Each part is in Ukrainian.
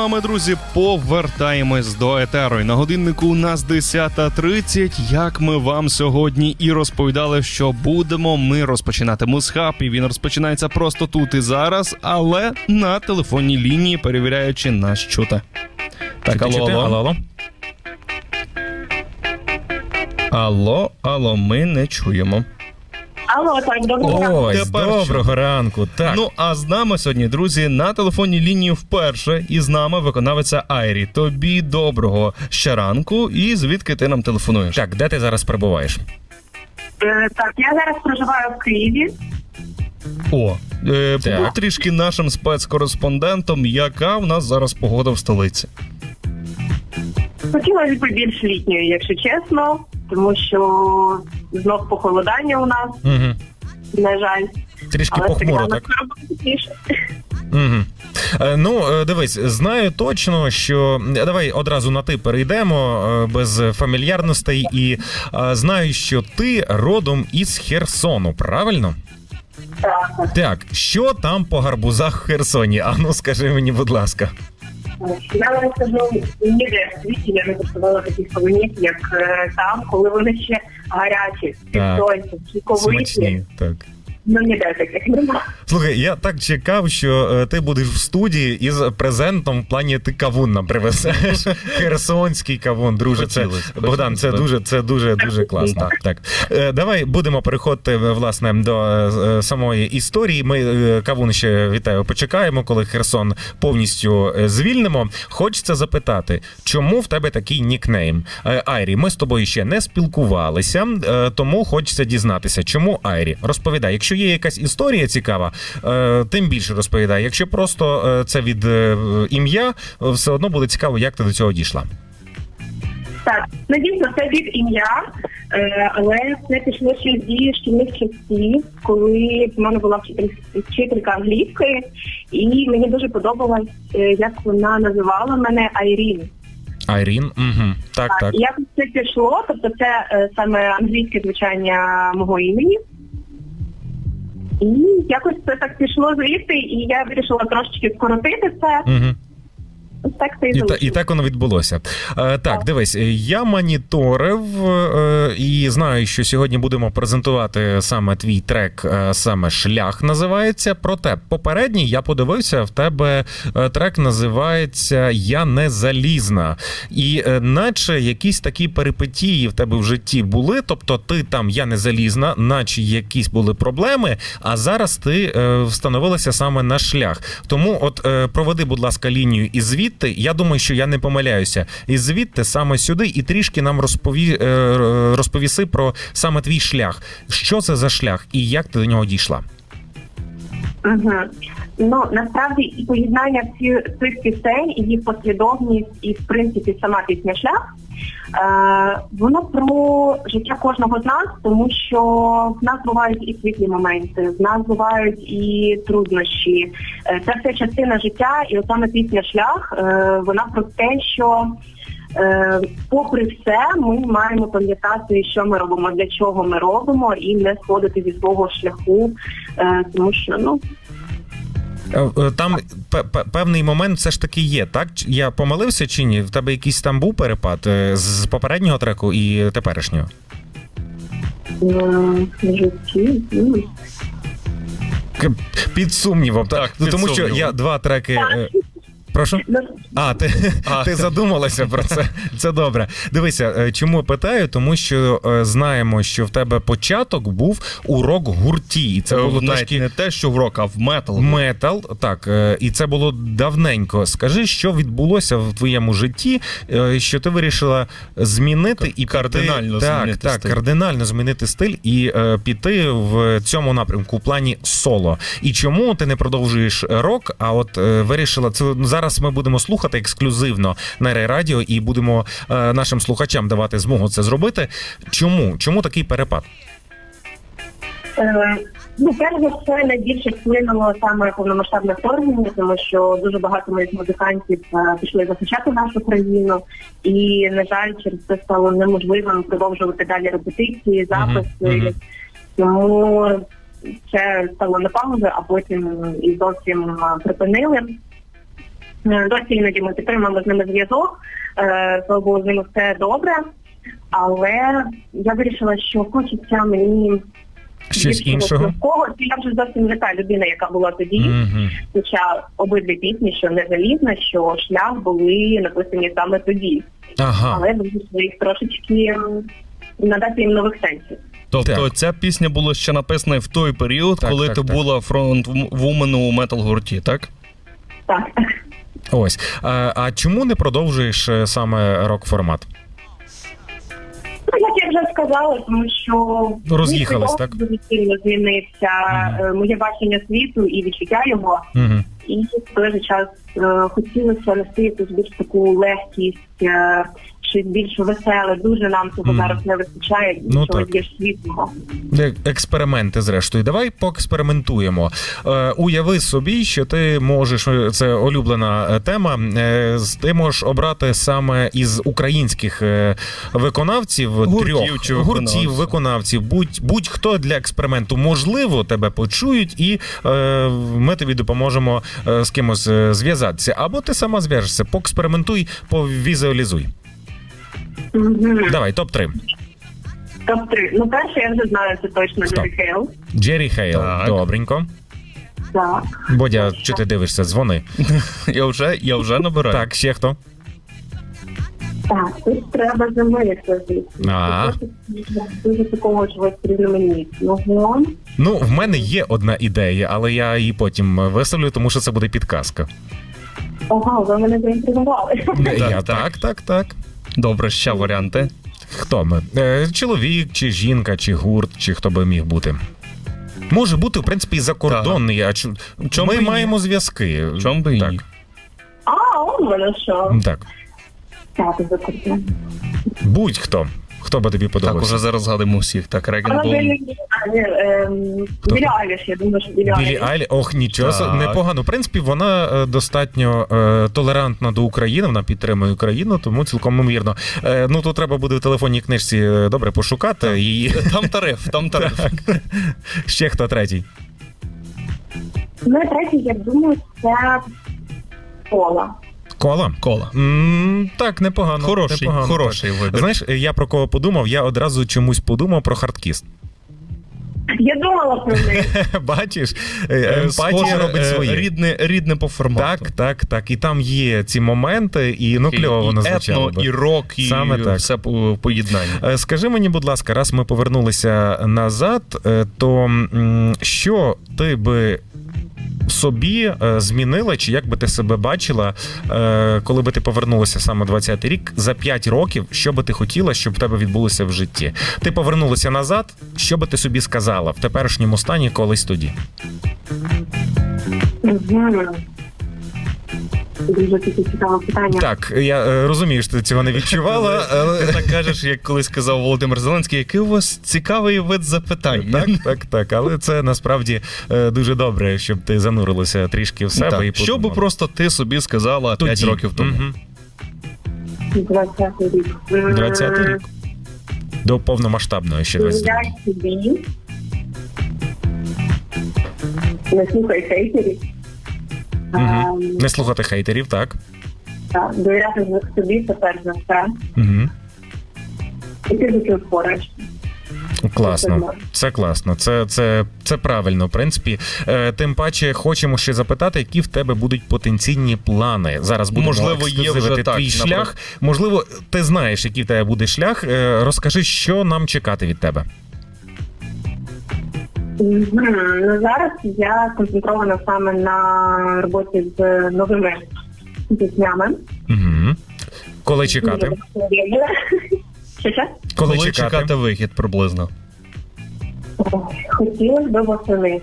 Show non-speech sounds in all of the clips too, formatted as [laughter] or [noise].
а ми, друзі, повертаємось до етеру. І на годиннику у нас 10.30. Як ми вам сьогодні і розповідали, що будемо ми розпочинати мусхаб, і він розпочинається просто тут і зараз, але на телефонній лінії, перевіряючи нас чути. Так, алло. алло, алло. Алло, алло, ми не чуємо. Алло, так, доброго ранку. Ось, Тепер доброго ранку. Так, Ну а з нами сьогодні, друзі, на телефонній лінії вперше і з нами виконавиця Айрі. Тобі доброго ще ранку. І звідки ти нам телефонуєш? так, де ти зараз перебуваєш? Е, Так, я зараз проживаю в Києві. О, е, Так. побудь трішки нашим спецкореспондентом, яка в нас зараз погода в столиці. Хотілося б більш літньої, якщо чесно, тому що знов похолодання у нас, Угу. на жаль. Трішки Але похмуро, так? Угу. Ну, е, дивись, знаю точно, що е, давай одразу на ти перейдемо без фамільярностей, і знаю, що ти родом із Херсону, правильно? Так. Так, що там по гарбузах в Херсоні? Ану, скажи мені, будь ласка. Я вам скажу, ніде в світі я не куштувала таких кавунів, як е, там, коли вони ще гарячі, Так. соковиті. Смачні, так. Ну, таких немає. Слухай, я так чекав, що е, ти будеш в студії із презентом в плані ти кавун нам привезеш. [laughs] Херсонський кавун, друже. Це Хотілося, Богдан, це хотілося, дуже, це дуже, дуже класно. Так, так. Е, Давай будемо переходити е, власне до е, самої історії. Ми е, кавун ще вітаю. Почекаємо, коли Херсон повністю е, звільнимо. Хочеться запитати, чому в тебе такий нікнейм? Е, Айрі, ми з тобою ще не спілкувалися, е, тому хочеться дізнатися, чому Айрі. Розповідай, якщо є якась історія цікава, е, тим більше розповідай. Якщо просто е, це від е, ім'я, все одно буде цікаво, як ти до цього дійшла. Так, ну дійсно, це від ім'я, але це пішло ще зі шкільних часів, коли в мене була вчитель- вчителька англійської, і мені дуже подобалось, як вона називала мене Айрін. Айрін, угу. так, так. І якось це пішло, тобто це саме англійське звучання мого імені. І якось це так пішло звідти, і я вирішила трошечки скоротити це. Угу. Так це і І, та, і так воно відбулося. Е, так, Так. дивись, я моніторив е, і знаю, що сьогодні будемо презентувати саме твій трек, е, саме шлях називається. Проте попередній я подивився, в тебе трек називається Я не залізна. І е, наче якісь такі перипетії в тебе в житті були. Тобто, ти там я не залізна, наче якісь були проблеми. А зараз ти е, встановилася саме на шлях. Тому, от е, проведи, будь ласка, лінію і звідти. Я думаю, що я не помиляюся. І звідти саме сюди, і трішки нам розпові, е, розповіси про саме твій шлях. Що це за шлях і як ти до нього дійшла? Угу. Ну насправді і поєднання всі цих пісень, і їх послідовність, і в принципі сама пісня шлях. Е, воно про життя кожного з нас, тому що в нас бувають і світлі моменти, в нас бувають і труднощі. Е, це все частина життя, і от саме пісня шлях е, вона про те, що попри все, ми маємо пам'ятати, що ми робимо, для чого ми робимо, і не сходити зі свого шляху, тому що ну Там пе- пе- певний момент все ж таки є, так? Я помилився чи ні? В тебе якийсь там був перепад е, з попереднього треку і теперішнього? е, житті. Під сумнівом, так? Так, Ну, під тому що я два треки. е, Прошу? ну, А, ти, А. ти задумалася про це. Це добре. Дивися, е, чому питаю? Тому що е, знаємо, що в тебе початок був у рок-гурті. І це Це було навіть трошки не те, що в рок, а в метал. метал. Так, е, і це було давненько. Скажи, що відбулося в твоєму житті, е, що ти вирішила змінити і Кардинально так, змінити так, стиль. кардинально змінити стиль і е, піти в цьому напрямку в плані соло. І чому ти не продовжуєш рок? А от е, вирішила це ну, зараз. Ми будемо слухати ексклюзивно на Рей Радіо і будемо е, нашим слухачам давати змогу це зробити. Чому? Чому такий перепад? Е, Ну, перш за все, найбільше вплинуло саме повномасштабне вторгнення, тому що дуже багато моїх музикантів е, пішли захищати нашу країну, і на жаль, через це стало неможливим продовжувати далі репетиції, записи. Тому це стало на паузу, а потім і зовсім е, припинили. Е, Досі іноді ми підтримуємо з ними зв'язок. Е, Слава Богу, з ними все добре. Але я вирішила, що хочеться мені Щось іншого? Когось. Я вже зовсім не та людина, яка була тоді. Мгм. Хоча обидві пісні, що не залізна, що шлях були написані саме тоді. Ага. Але вирішили їх трошечки м, надати їм нових сенсів. Тобто Так. ця пісня була ще написана в той період, Так, коли так, ти так. була фронт-вумен у метал гурті, так? Так. Ось. А, а чому не продовжуєш е, саме рок-формат? Ну, як я вже сказала, тому що роз'їхалась роз'їхались, так? дуже сильно змінився е, моє бачення світу і відчуття його. Угу. І в той же час е, хотілося нести якусь більш таку легкість, е, щось більш веселе. Дуже нам цього Мгм. зараз не вистачає, Ну, чогось так. більш світлого. Експерименти, зрештою. Давай поекспериментуємо. Е, уяви собі, що ти можеш, е, це улюблена е, тема. е, з- Ти можеш обрати саме із українських е, виконавців Гуртів трьох чи гуртів, виконавців. виконавців, будь, будь-хто для експерименту. Можливо, тебе почують, і е, ми тобі допоможемо е, з кимось е, зв'язатися. Або ти сама зв'яжешся, поекспериментуй, повізуалізуй. Мгм. Давай, топ 3 Топ 3 Ну, перше, я вже знаю, це точно Хто? Джері Хейл. Джері Хейл. Так. Добренько. Так. Бодя, чи ти дивишся? Дзвони. [laughs] Я вже, я вже набираю. Так, ще хто? Так, тут треба замилитися, звісно. А. Дуже такого чогось різноманітного. Ну, в мене є одна ідея, але я її потім виставлю, тому що це буде підказка. Ого, ви мене заінтригували. я, так, так, так. Добре, ще варіанти. Хто ми? Е, чоловік, чи жінка, чи гурт, чи хто би міг бути. Може бути, в принципі, і закордонний. А чу... Чом ми би ні? маємо зв'язки. Чом би і так. ні? А, он воно що. Так. Так, закрутила. Будь-хто. Хто би тобі Так, уже зараз згадуємо всіх. Так. Білі- ем, Хто? Білі Айліш, я думаю, що Білі Білі Айлі, ох, нічого так. непогано. В принципі, вона е, достатньо е, толерантна до України, вона підтримує Україну, тому цілком ймовірно. Е, ну тут треба буде в телефонній книжці е, добре пошукати. І Там тариф, там тариф. ще хто третій. Ну, і третє, я думаю, це Пола. Кола? Кола. м так, непогано. Хороший, непогано, хороший так. вибір. Знаєш, я про кого подумав? Я одразу чомусь подумав про хардкіст. Я думала про них. [laughs] Бачиш, Е, Е, емпатія схоже, робить е, своє. Рідне, рідне по формату. Так, так, так. І там є ці моменти, і ну кльово воно і звучало. етно, би. і рок, і Саме так. все по поєднання. Е, Скажи мені, будь ласка, раз ми повернулися назад, е, то м, що ти би собі е, змінила, чи як би ти себе бачила, е, коли би ти повернулася саме 20-й рік, за 5 років, що би ти хотіла, щоб в тебе відбулося в житті? Ти повернулася назад, що би ти собі сказала в теперішньому стані колись тоді? Мгм. Дуже таке цікаве питання. Так, я е, розумію, що ти цього не відчувала, але Ти так кажеш, як колись сказав Володимир Зеленський, який у вас цікавий вид запитань. Так, так, так. Але це насправді е, дуже добре, щоб ти занурилася трішки в себе Так. і Що би просто ти собі сказала 5 років тому? Мгм. 20 рік. 20-й рік. До повномасштабної ще 22. Я собі. Не слухай хейтерів. Угу. Не слухати хейтерів, так. так, Довіряти собі, це перш за все. Угу. І ти за цим впораєшся. Класно, це класно. Це, це, це правильно, в принципі. Е, тим паче, хочемо ще запитати, які в тебе будуть потенційні плани. Зараз будемо Можливо, є вже так, твій наприклад. шлях. Можливо, ти знаєш, який в тебе буде шлях. Е, розкажи, що нам чекати від тебе. Ну, зараз я концентрована саме на роботі з новими піснями. Угу. Коли чекати? Що ще? Коли, Коли чекати? чекати вихід приблизно? Хотілося б восени.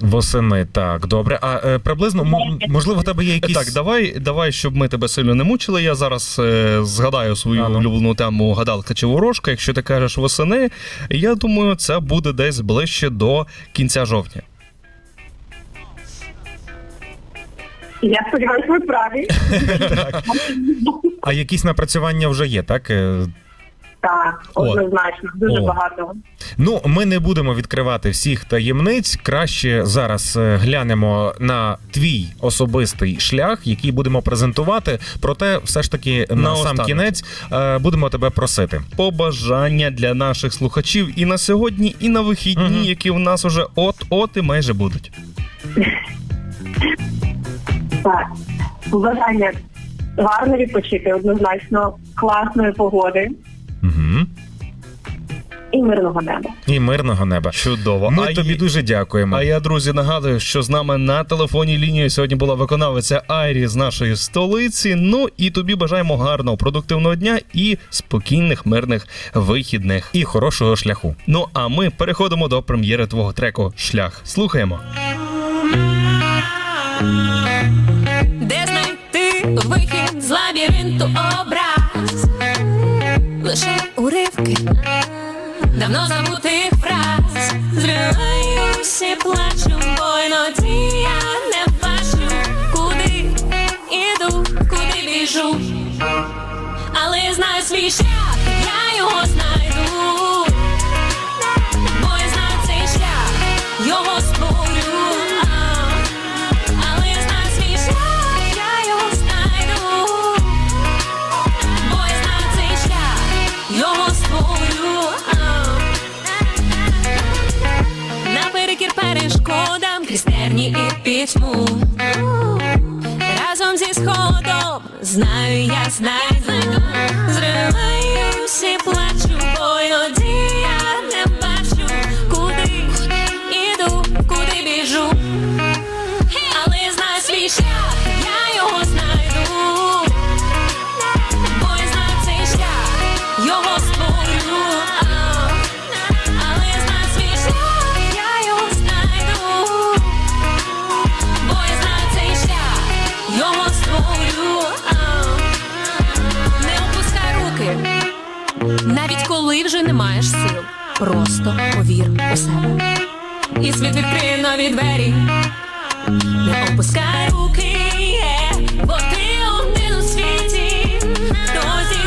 Восени, так, добре. А е, приблизно, м- можливо, в тебе є якісь. Так, давай, давай, щоб ми тебе сильно не мучили. Я зараз е, згадаю свою А, ну. улюблену тему гадалка чи ворожка. Якщо ти кажеш восени, я думаю, це буде десь ближче до кінця жовтня. Я сподіваюся, ви праві. [laughs] А якісь напрацювання вже є, так? Так, однозначно, дуже О. багато. Ну, ми не будемо відкривати всіх таємниць. Краще зараз е, глянемо на твій особистий шлях, який будемо презентувати. Проте, все ж таки, на Наостанок. сам кінець е, будемо тебе просити. Побажання для наших слухачів і на сьогодні, і на вихідні, Мгм. які в нас уже от-от і майже будуть. Так, побажання гарно відпочити, однозначно, класної погоди. І мирного неба. І мирного неба. Чудово. Ми А тобі є- дуже дякуємо. А я, друзі, нагадую, що з нами на телефонній лінії сьогодні була виконавиця Айрі з нашої столиці. Ну і тобі бажаємо гарного продуктивного дня і спокійних мирних вихідних. І хорошого шляху. Ну а ми переходимо до прем'єри твого треку Шлях. Слухаємо. Де знайти вихід з лабіринту образ? Лише уривки давно забутих фраз. Зриваюся, і плачу, бо іноді я не бачу, куди іду, куди біжу. Але я знаю свій шлях, я його знайду. Бо я знаю цей шлях, його і пітьму. Разом зі сходом, знаю, я знайду. Зриваю всі плачу, його. Не опускай руки, навіть коли вже не маєш сил. Просто повір у себе. І світ відкриє нові двері. Не опускай руки, бо ти один у світі, хто зі